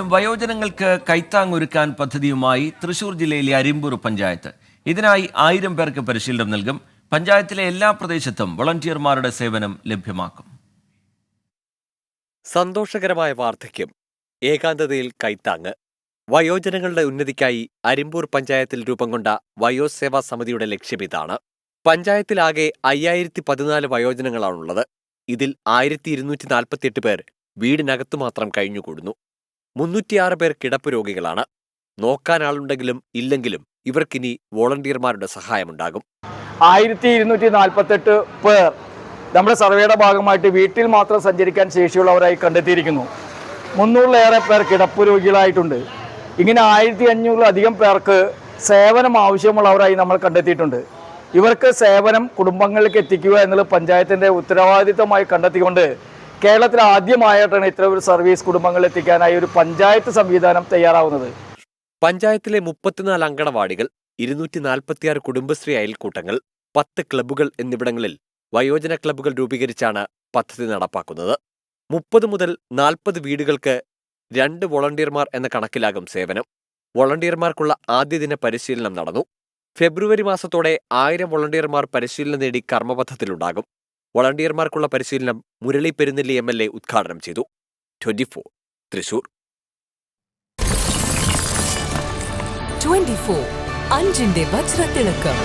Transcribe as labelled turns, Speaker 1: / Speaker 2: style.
Speaker 1: വയോജനങ്ങൾക്ക് കൈത്താങ്ങൊരുക്കാൻ പദ്ധതിയുമായി തൃശൂർ ജില്ലയിലെ അരിമ്പൂർ പഞ്ചായത്ത്. ഇതിനായി ആയിരം പേർക്ക് പരിശീലനം നൽകും. പഞ്ചായത്തിലെ എല്ലാ പ്രദേശത്തും വളണ്ടിയർമാരുടെ സേവനം ലഭ്യമാക്കും.
Speaker 2: സന്തോഷകരമായ വാർദ്ധക്യം ഏകാന്തതയിൽ കൈത്താങ്ങ് വയോജനങ്ങളുടെ ഉന്നതിക്കായി അരിമ്പൂർ പഞ്ചായത്തിൽ രൂപം കൊണ്ട വയോസേവാ സമിതിയുടെ ലക്ഷ്യം ഇതാണ്. പഞ്ചായത്തിലാകെ അയ്യായിരത്തി പതിനാല് വയോജനങ്ങളാണുള്ളത്. ഇതിൽ ആയിരത്തി ഇരുന്നൂറ്റി നാൽപ്പത്തിയെട്ട് പേർ വീടിനകത്തു മാത്രം കഴിഞ്ഞുകൂടുന്നു. മുന്നൂറ്റിയാറ് പേർ കിടപ്പ് രോഗികളാണ്. നോക്കാൻ ആളുണ്ടെങ്കിലും ഇല്ലെങ്കിലും ഇവർക്കിനി വോളണ്ടിയർമാരുടെ സഹായമുണ്ടാകും.
Speaker 3: ആയിരത്തി ഇരുന്നൂറ്റി നാൽപ്പത്തെട്ട് പേർ നമ്മുടെ സർവേയുടെ ഭാഗമായിട്ട് വീട്ടിൽ മാത്രം സഞ്ചരിക്കാൻ ശേഷിയുള്ളവരായി കണ്ടെത്തിയിരിക്കുന്നു. മുന്നൂറിലേറെ പേർ കിടപ്പ് രോഗികളായിട്ടുണ്ട്. ഇങ്ങനെ ആയിരത്തി അഞ്ഞൂറിലധികം പേർക്ക് സേവനം ആവശ്യമുള്ളവരായി നമ്മൾ കണ്ടെത്തിയിട്ടുണ്ട്. ഇവർക്ക് സേവനം കുടുംബങ്ങളിലേക്ക് എത്തിക്കുക എന്നുള്ളത് പഞ്ചായത്തിന്റെ ഉത്തരവാദിത്തമായി കണ്ടെത്തിക്കൊണ്ട് കേരളത്തിൽ ആദ്യമായിട്ടാണ് ഇത്ര ഒരു സർവീസ് കുടുംബങ്ങളിൽ എത്തിക്കാനായി ഒരു പഞ്ചായത്ത് സംവിധാനം തയ്യാറാവുന്നത്.
Speaker 2: പഞ്ചായത്തിലെ മുപ്പത്തിനാല് അങ്കണവാടികൾ ഇരുന്നൂറ്റി നാൽപ്പത്തിയാറ് കുടുംബശ്രീ അയൽക്കൂട്ടങ്ങൾ പത്ത് ക്ലബ്ബുകൾ എന്നിവിടങ്ങളിൽ വയോജന ക്ലബ്ബുകൾ രൂപീകരിച്ചാണ് പദ്ധതി നടപ്പാക്കുന്നത്. മുപ്പത് മുതൽ നാൽപ്പത് വീടുകൾക്ക് രണ്ട് വോളണ്ടിയർമാർ എന്ന കണക്കിലാകും സേവനം. വോളണ്ടിയർമാർക്കുള്ള ആദ്യ ദിന പരിശീലനം നടന്നു. ഫെബ്രുവരി മാസത്തോടെ ആയിരം വോളണ്ടിയർമാർ പരിശീലനം നേടി കർമ്മപഥത്തിലുണ്ടാകും വോളണ്ടിയർമാർക്കുള്ള പരിശീലനം Murali Perunelli M L A ഉദ്ഘാടനം ചെയ്തു. Twenty four. തൃശൂർ.
Speaker 4: 24 അഞ്ചിന്റെ വജ്രത്തിളക്കം.